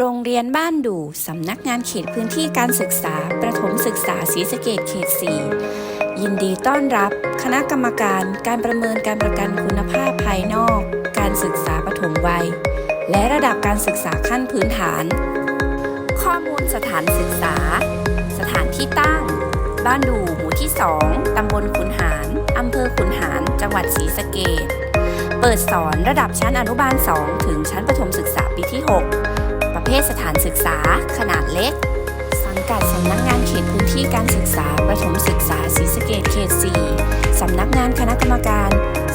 โรงเรียนบ้านดู่สำนักงานเขตพื้นที่การศึกษา ประถมศึกษาศรีสะเกดเขต 4 ยินดีต้อนรับ คณะกรรมการการประเมินการประกันคุณภาพภายนอก การศึกษาปฐมวัย และระดับการศึกษาขั้นพื้นฐาน ข้อมูลสถานศึกษา สถานที่ตั้ง บ้านดู่หมู่ที่ 2 ตำบลขุนหารอำเภอขุนหาร จังหวัดศรีสะเกดเปิดสอนระดับชั้นอนุบาล 2 ถึงชั้นประถมศึกษาปีที่ 6 เภทสถานศึกษา ขนาดเล็ก สังกัดสำนักงานเขตพื้นที่การศึกษา ประถมศึกษาศรีสะเกดเขต 4 สำนักงานคณะกรรมการ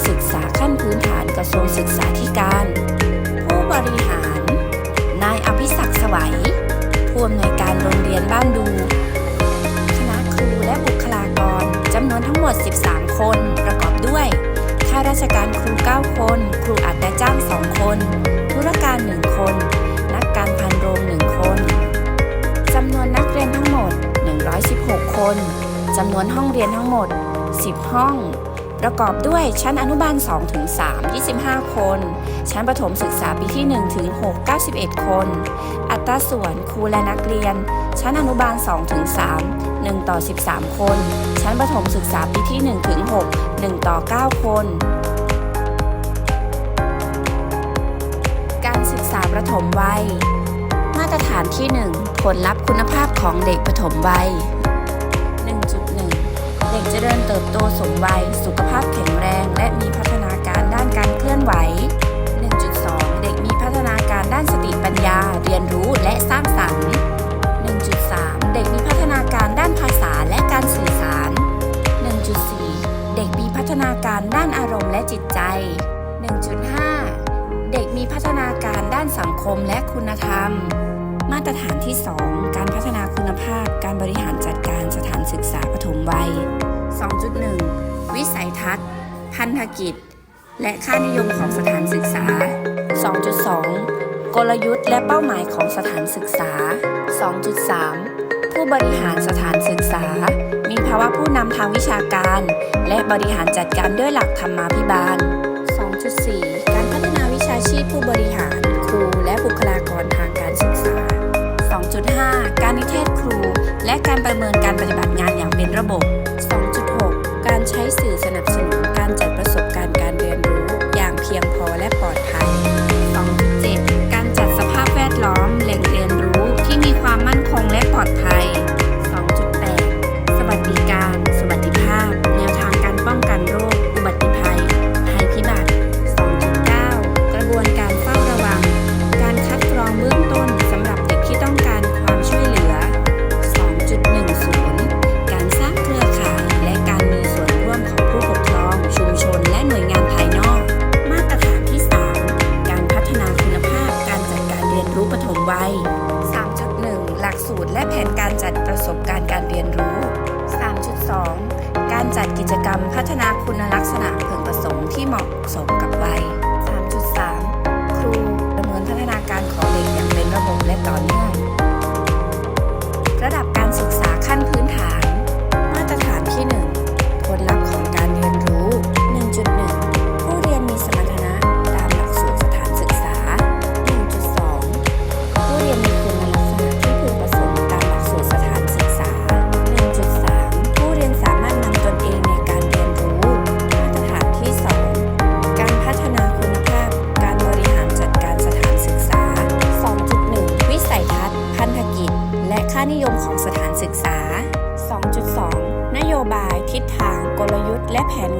ศึกษาขั้นพื้นฐานกระทรวงศึกษาธิการ ผู้บริหาร นายอภิศักดิ์สวัยผู้อำนวยการโรงเรียนบ้านดูคณะครูและบุคลากรจำนวนทั้งหมด 13 คนประกอบด้วยข้าราชการครู 9 คน ครูอัตราจ้าง 2 คน ธุรการ 1 คน คนจำนวนห้องเรียนทั้งหมด 10 ห้อง ประกอบด้วยชั้นอนุบาล 2 ถึง 3 25 คน ชั้นประถมศึกษาปีที่ 1 ถึง 6 91 คน อัตราส่วนครูและนักเรียน ชั้นอนุบาล 2 ถึง 3 1 ต่อ 13 คน ชั้นประถมศึกษาปีที่ 1 ถึง 6 1 ต่อ 9 คน การศึกษาประถมวัย มาตรฐานที่ 1 ผลลัพธ์คุณภาพของเด็กประถมวัย 1.1 เด็กจะเจริญเติบโตสมวัย สุขภาพแข็งแรง และมีพัฒนาการด้านการเคลื่อนไหว 1.2 เด็กมีพัฒนาการด้านสติปัญญา เรียนรู้และสร้างสรรค์ 1.3 เด็กมีพัฒนาการด้านภาษาและการสื่อสาร 1.4 เด็กมีพัฒนาการด้านอารมณ์และจิตใจ 1.5 เด็กมีพัฒนาการด้านสังคมและคุณธรรม มาตรฐานที่ 2 ศึกษาปฐมวัย 2.1 วิสัยทัศน์ พันธกิจ และค่านิยมของสถานศึกษา 2.2 กลยุทธ์และเป้าหมายของสถานศึกษา 2.3 ผู้บริหารสถานศึกษา มีภาวะผู้นำทางวิชาการ และบริหารจัดการด้วยหลักธรรมาภิบาล 2.4 การพัฒนาวิชาชีพผู้บริหาร ครู และบุคลากรทางการศึกษา 2.5 การนิเทศครู และการประเมินการปฏิบัติ ระบบ 2.6 การใช้สื่อสนับสนุน วัย 3.1 หลักสูตรและแผนการจัดประสบการณ์การเรียนรู้ 3.2 การจัดกิจกรรมพัฒนาคุณลักษณะพึงประสงค์ที่เหมาะสมกับวัย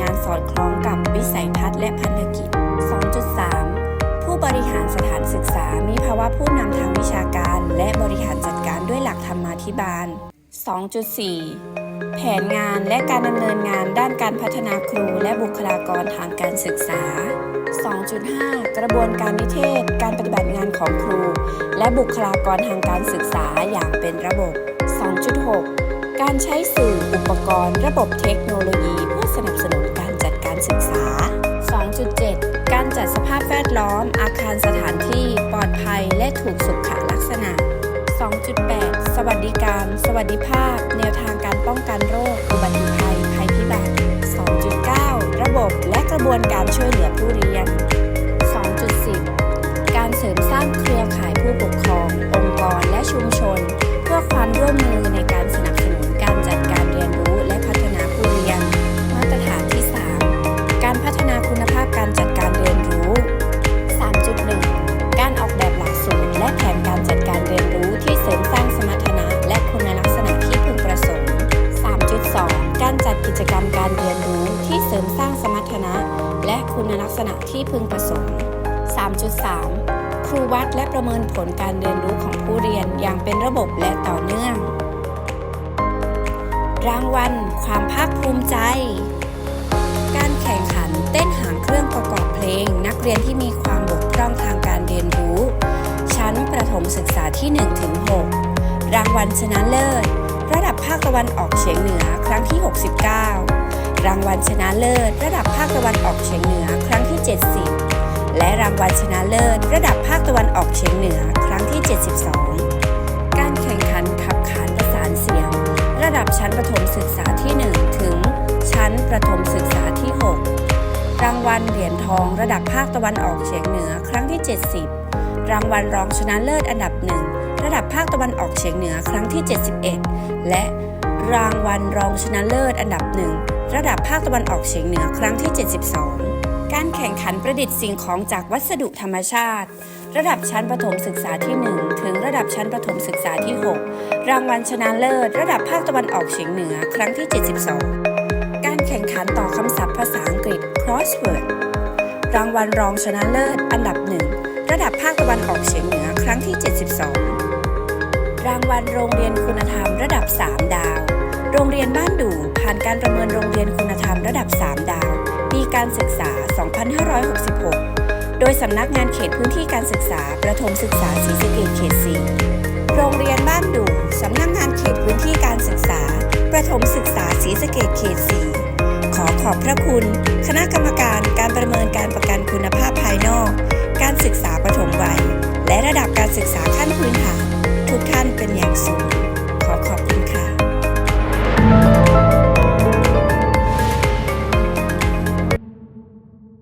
งานสอดคล้องกับวิสัยทัศน์และพันธกิจ 2.3 ผู้บริหารสถานศึกษามีภาวะผู้นำทางวิชาการ และบริหารจัดการด้วยหลักธรรมาธิบาล 2.4 แผนงานและการดำเนินงานด้านการพัฒนาครูและบุคลากรทางการศึกษา 2.5 กระบวนการนิเทศ การปฏิบัติงานของครู และบุคลากรทางการศึกษาอย่างเป็นระบบ 2.6 การใช้สื่ออุปกรณ์ ระบบเทคโนโลยี ศึกษา 2.7 การจัดสภาพแวดล้อม อาคารสถานที่ปลอดภัยและถูกสุขลักษณะ 2.8 สวัสดิการ สวัสดิภาพ แนวทางการป้องกันโรค อุบัติภัย ภัยพิบัติ 2.9 ระบบและกระบวนการช่วยเหลือผู้เรียน 2.10 การเสริมสร้างเครือข่ายผู้ปกครอง องค์กรและชุมชน เพื่อความร่วมมือในการสนับสนุน ษณะที่พึงประสงค์ 3.3 ครูวัดและประเมินผลการเรียนรู้ของผู้เรียนอย่างเป็นระบบและต่อเนื่อง รางวัล ความภาคภูมิใจ การแข่งขันเต้นหางเครื่องประกอบเพลง นักเรียนที่มีความบกพร่องทางการเรียนรู้ ชั้นประถมศึกษาที่ 1-6 รางวัลชนะเลิศ ระดับภาคตะวันออกเฉียงเหนือครั้งที่ 69 รางวัลชนะเลิศ ระดับภาคตะวันออกเฉียงเหนือครั้งที่ 70 และรางวัลชนะเลิศ ระดับภาคตะวันออกเฉียงเหนือครั้งที่ 72 การแข่งขันขับขานประสานเสียง ระดับชั้นประถมศึกษาที่ 1 ถึง ชั้นประถมศึกษาที่ 6 รางวัลเหรียญทองระดับภาคตะวันออกเฉียงเหนือครั้งที่ 70 รางวัลรองชนะเลิศอันดับหนึ่งระดับภาคตะวันออกเฉียงเหนือครั้งที่ 71 และรางวัลรองชนะเลิศอันดับหนึ่ง ระดับภาคตะวันออกเฉียงเหนือครั้งที่ 72 การแข่งขันประดิษฐ์สิ่งของจากวัสดุธรรมชาติ ระดับชั้นประถมศึกษาที่ 1 ถึงระดับชั้นประถมศึกษาที่ 6 รางวัลชนะเลิศ ระดับภาคตะวันออกเฉียงเหนือครั้งที่ 72 การแข่งขันต่อคำศัพท์ภาษาอังกฤษ crossword รางวัลรองชนะเลิศ อันดับหนึ่งระดับภาคตะวันออกเฉียงเหนือครั้งที่ 72 รางวัลโรงเรียนคุณธรรมระดับ 3 ดาว โรงเรียนบ้านดูผ่านการประเมินโรงเรียนคุณธรรมระดับ 3 ดาว ปีการศึกษา 2566 โดยสำนักงานเขตพื้นที่การศึกษา ประถมศึกษาศรีสะเกษเขต4โรงเรียนบ้านดูสำนักงานเขตพื้นที่การศึกษา ประถมศึกษาศรีสะเกษเขต4ขอขอบพระคุณ คณะกรรมการการประเมินการประกันคุณภาพภายนอก การศึกษาปฐมวัย และระดับการศึกษาขั้นพื้นฐานทุกท่านเป็นอย่างสูง